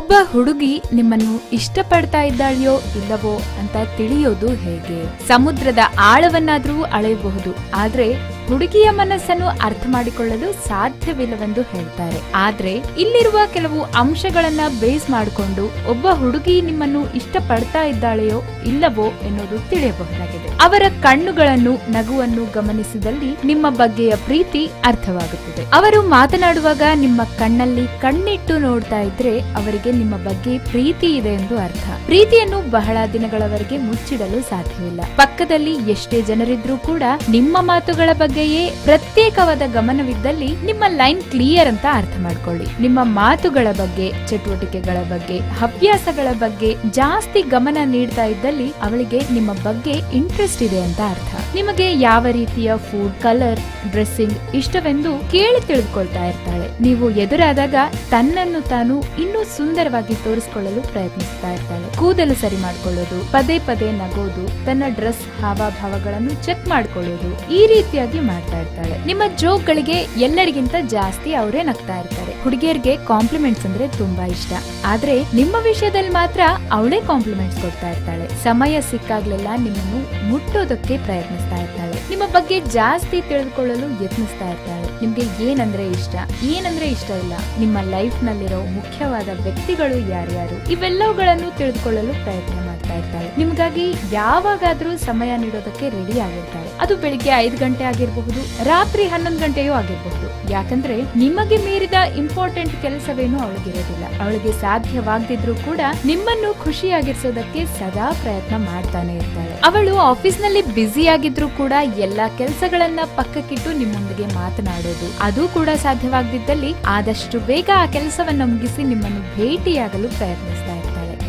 ಒಬ್ಬ ಹುಡುಗಿ ನಿಮ್ಮನ್ನು ಇಷ್ಟಪಡ್ತಾ ಇದ್ದಾಳೆಯೋ ಇಲ್ಲವೋ ಅಂತ ತಿಳಿಯೋದು ಹೇಗೆ? ಸಮುದ್ರದ ಆಳವನ್ನಾದ್ರೂ ಅಳೆಯಬಹುದು ಆದ್ರೆ ಹುಡುಗಿಯ ಮನಸ್ಸನ್ನು ಅರ್ಥ ಮಾಡಿಕೊಳ್ಳಲು ಸಾಧ್ಯವಿಲ್ಲವೆಂದು ಹೇಳ್ತಾರೆ. ಆದ್ರೆ, ಇಲ್ಲಿರುವ ಕೆಲವು ಅಂಶಗಳನ್ನ ಬೇಸ್ ಮಾಡಿಕೊಂಡು ಒಬ್ಬ ಹುಡುಗಿ ನಿಮ್ಮನ್ನು ಇಷ್ಟಪಡ್ತಾ ಇದ್ದಾಳೆಯೋ ಇಲ್ಲವೋ ಎನ್ನುವುದು ತಿಳಿಯಬಹುದಾಗಿದೆ. ಅವರ ಕಣ್ಣುಗಳನ್ನು ನಗುವನ್ನು ಗಮನಿಸಿದಲ್ಲಿ ನಿಮ್ಮ ಬಗ್ಗೆಯ ಪ್ರೀತಿ ಅರ್ಥವಾಗುತ್ತದೆ. ಅವರು ಮಾತನಾಡುವಾಗ ನಿಮ್ಮ ಕಣ್ಣಲ್ಲಿ ಕಣ್ಣಿಟ್ಟು ನೋಡ್ತಾ ಇದ್ರೆ ಅವರಿಗೆ ನಿಮ್ಮ ಬಗ್ಗೆ ಪ್ರೀತಿ ಇದೆ ಎಂದು ಅರ್ಥ. ಪ್ರೀತಿಯನ್ನು ಬಹಳ ದಿನಗಳವರೆಗೆ ಮುಚ್ಚಿಡಲು ಸಾಧ್ಯವಿಲ್ಲ. ಪಕ್ಕದಲ್ಲಿ ಎಷ್ಟೇ ಜನರಿದ್ರೂ ಕೂಡ ನಿಮ್ಮ ಮಾತುಗಳ ಬಗ್ಗೆಯೇ ಪ್ರತ್ಯೇಕವಾದ ಗಮನವಿದ್ದಲ್ಲಿ ನಿಮ್ಮ ಲೈನ್ ಕ್ಲಿಯರ್ ಅಂತ ಅರ್ಥ ಮಾಡ್ಕೊಳ್ಳಿ. ನಿಮ್ಮ ಮಾತುಗಳ ಬಗ್ಗೆ, ಚಟುವಟಿಕೆಗಳ ಬಗ್ಗೆ, ಹವ್ಯಾಸಗಳ ಬಗ್ಗೆ ಜಾಸ್ತಿ ಗಮನ ನೀಡ್ತಾ ಇದ್ದಲ್ಲಿ ಅವಳಿಗೆ ನಿಮ್ಮ ಬಗ್ಗೆ ಇಂಟ್ರೆಸ್ಟ್ ಇದೆ ಅಂತ ಅರ್ಥ. ನಿಮಗೆ ಯಾವ ರೀತಿಯ ಫುಡ್ ಕಲರ್ ಡ್ರೆಸ್ಸಿಂಗ್ ಇಷ್ಟವೆಂದು ಕೇಳಿ ತಿಳಿದುಕೊಳ್ತಾ ಇರ್ತಾಳೆ. ನೀವು ಎದುರಾದಾಗ ತನ್ನನ್ನು ತಾನು ಇನ್ನೂ ಸುಂದರವಾಗಿ ತೋರಿಸಿಕೊಳ್ಳಲು ಪ್ರಯತ್ನಿಸ್ತಾ ಇರ್ತಾಳೆ. ಕೂದಲು ಸರಿ ಮಾಡ್ಕೊಳ್ಳೋದು, ಪದೇ ಪದೇ ನಗೋದು, ತನ್ನ ಡ್ರೆಸ್ ಹಾವಭಾವಗಳನ್ನು ಚೆಕ್ ಮಾಡ್ಕೊಳ್ಳೋದು ಈ ರೀತಿಯಾಗಿ ಮಾಡ್ತಾ ಇರ್ತಾಳೆ. ನಿಮ್ಮ ಜೋಕ್ಗಳಿಗೆ ಎಲ್ಲರಿಗಿಂತ ಜಾಸ್ತಿ ಅವರೇ ನಗ್ತಾ ಇರ್ತಾರೆ. ಹುಡುಗಿಯರಿಗೆ ಕಾಂಪ್ಲಿಮೆಂಟ್ಸ್ ಅಂದ್ರೆ ತುಂಬಾ ಇಷ್ಟ. ಆದ್ರೆ ನಿಮ್ಮ ವಿಷಯದಲ್ಲಿ ಮಾತ್ರ ಅವಳೇ ಕಾಂಪ್ಲಿಮೆಂಟ್ಸ್ ಕೊಡ್ತಾ ಇರ್ತಾಳೆ. ಸಮಯ ಸಿಕ್ಕಾಗ್ಲೆಲ್ಲ ನಿಮ್ಮನ್ನು ಮುಟ್ಟೋದಕ್ಕೆ ಪ್ರಯತ್ನಿಸ್ತಾ ಇರ್ತಾಳೆ. ನಿಮ್ಮ ಬಗ್ಗೆ ಜಾಸ್ತಿ ತಿಳಿದುಕೊಳ್ಳಲು ಯತ್ನಿಸ್ತಾ ಇರ್ತಾಳೆ. ನಿಮ್ಗೆ ಏನಂದ್ರೆ ಇಷ್ಟ? ಏನಂದ್ರೆ ಇಷ್ಟ ಇಲ್ಲ? ನಿಮ್ಮ ಲೈಫ್ ನಲ್ಲಿರೋ ಮುಖ್ಯವಾದ ವ್ಯಕ್ತಿಗಳು ಯಾರ್ಯಾರು? ಇವೆಲ್ಲವುಗಳನ್ನು ತಿಳಿದುಕೊಳ್ಳಲು ಪ್ರಯತ್ನ ಮಾಡ್ತಾ ಇರ್ತಾಳೆ ನಿಮ್ಗಾಗಿ ಯಾವಾಗಾದ್ರೂ ಸಮಯ ನೀಡೋದಕ್ಕೆ ರೆಡಿ ಆಗಿರ್ತಾಳೆ ಅದು ಬೆಳಿಗ್ಗೆ ಐದು ಗಂಟೆ ಆಗಿರಬಹುದು, ರಾತ್ರಿ ಹನ್ನೊಂದು ಗಂಟೆಯೂ ಆಗಿರಬಹುದು. ಯಾಕಂದ್ರೆ ನಿಮಗೆ ಮೀರಿದ ಇಂಪಾರ್ಟೆಂಟ್ ಕೆಲಸವೇನು ಅವಳಿಗಿರೋದಿಲ್ಲ. ಅವಳಿಗೆ ಸಾಧ್ಯವಾಗದಿದ್ರು ಕೂಡ ನಿಮ್ಮನ್ನು ಖುಷಿಯಾಗಿರ್ಸೋದಕ್ಕೆ ಸದಾ ಪ್ರಯತ್ನ ಮಾಡ್ತಾನೆ ಇರ್ತಾಳೆ ಅವಳು ಆಫೀಸ್ನಲ್ಲಿ ಬ್ಯುಸಿ ಆಗಿದ್ರು ಕೂಡ ಎಲ್ಲಾ ಕೆಲಸಗಳನ್ನ ಪಕ್ಕಕ್ಕಿಟ್ಟು ನಿಮ್ಮೊಂದಿಗೆ ಮಾತನಾಡೋದು, ಅದು ಕೂಡ ಸಾಧ್ಯವಾಗದಿದ್ದಲ್ಲಿ ಆದಷ್ಟು ಬೇಗ ಆ ಕೆಲಸವನ್ನ ಮುಗಿಸಿ ನಿಮ್ಮನ್ನು ಭೇಟಿಯಾಗಲು ಪ್ರಯತ್ನಿಸ್ತಾ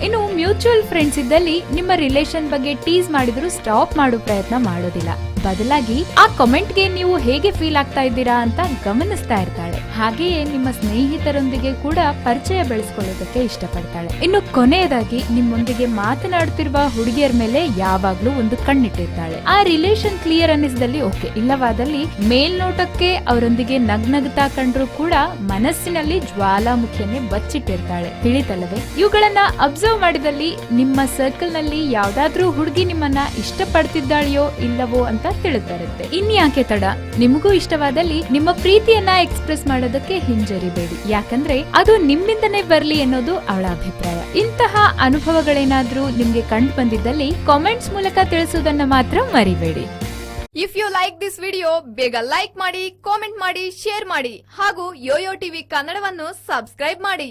ಇನ್ನು ಮ್ಯೂಚುವಲ್ ಫ್ರೆಂಡ್ಸ್ ಇದ್ದಲ್ಲಿ ನಿಮ್ಮ ರಿಲೇಶನ್ ಬಗ್ಗೆ ಟೀಸ್ ಮಾಡಿದ್ರು ಸ್ಟಾಪ್ ಮಾಡೋ ಪ್ರಯತ್ನ ಮಾಡೋದಿಲ್ಲ. ಬದಲಾಗಿ ಆ ಕಮೆಂಟ್ಗೆ ನೀವು ಹೇಗೆ ಫೀಲ್ ಆಗ್ತಾ ಇದ್ದೀರಾ ಅಂತ ಗಮನಿಸ್ತಾ ಇರ್ತಾಳೆ. ಹಾಗೆಯೇ ನಿಮ್ಮ ಸ್ನೇಹಿತರೊಂದಿಗೆ ಕೂಡ ಪರಿಚಯ ಬೆಳೆಸ್ಕೊಳ್ಳೋದಕ್ಕೆ ಇಷ್ಟಪಡ್ತಾಳೆ. ಇನ್ನು ಕೊನೆಯದಾಗಿ ನಿಮ್ಮೊಂದಿಗೆ ಮಾತನಾಡುತ್ತಿರುವ ಹುಡುಗಿಯರ ಮೇಲೆ ಯಾವಾಗ್ಲೂ ಒಂದು ಕಣ್ಣಿಟ್ಟಿರ್ತಾಳೆ. ಆ ರಿಲೇಶನ್ ಕ್ಲಿಯರ್ ಅನ್ನಿಸಿದಲ್ಲಿ ಓಕೆ. ಇಲ್ಲವಾದಲ್ಲಿ ಮೇಲ್ನೋಟಕ್ಕೆ ಅವರೊಂದಿಗೆ ನಗ್ನಗ್ತಾ ಕಂಡ್ರು ಕೂಡ ಮನಸ್ಸಿನಲ್ಲಿ ಜ್ವಾಲಾಮುಖಿಯನ್ನೇ ಬಚ್ಚಿಟ್ಟಿರ್ತಾಳೆ. ತಿಳಿತಲ್ಲವೇ? ಇವುಗಳನ್ನ ಅಬ್ಸರ್ವ್ ಮಾಡಿದಲ್ಲಿ ನಿಮ್ಮ ಸರ್ಕಲ್ನಲ್ಲಿ ಯಾವ್ದಾದ್ರೂ ಹುಡುಗಿ ನಿಮ್ಮನ್ನ ಇಷ್ಟಪಡ್ತಿದ್ದಾಳೆಯೋ ಇಲ್ಲವೋ ಅಂತ ತಿಳಿದ್ಬರುತ್ತೆ ಇನ್ಯಾಕೆ ತಡ? ನಿಮಗೂ ಇಷ್ಟವಾದಲ್ಲಿ ನಿಮ್ಮ ಪ್ರೀತಿಯನ್ನ ಎಕ್ಸ್ಪ್ರೆಸ್ ಮಾಡೋದಕ್ಕೆ ಹಿಂಜರಿಬೇಡಿ. ಯಾಕಂದ್ರೆ ಅದು ನಿಮ್ಮಿಂದನೇ ಬರ್ಲಿ ಅನ್ನೋದು ಅವಳ ಅಭಿಪ್ರಾಯ. ಇಂತಹ ಅನುಭವಗಳೇನಾದ್ರೂ ನಿಮ್ಗೆ ಕಂಡು ಬಂದಿದ್ದಲ್ಲಿ ಕಾಮೆಂಟ್ಸ್ ಮೂಲಕ ತಿಳಿಸೋದನ್ನ ಮಾತ್ರ ಮರಿಬೇಡಿ. If you like this video ಬೇಗ ಲೈಕ್ ಮಾಡಿ ಕಾಮೆಂಟ್ ಮಾಡಿ ಶೇರ್ ಮಾಡಿ ಹಾಗೂ ಯೋಯೋ ಟಿವಿ ಕನ್ನಡವನ್ನು ಸಬ್ಸ್ಕ್ರೈಬ್ ಮಾಡಿ.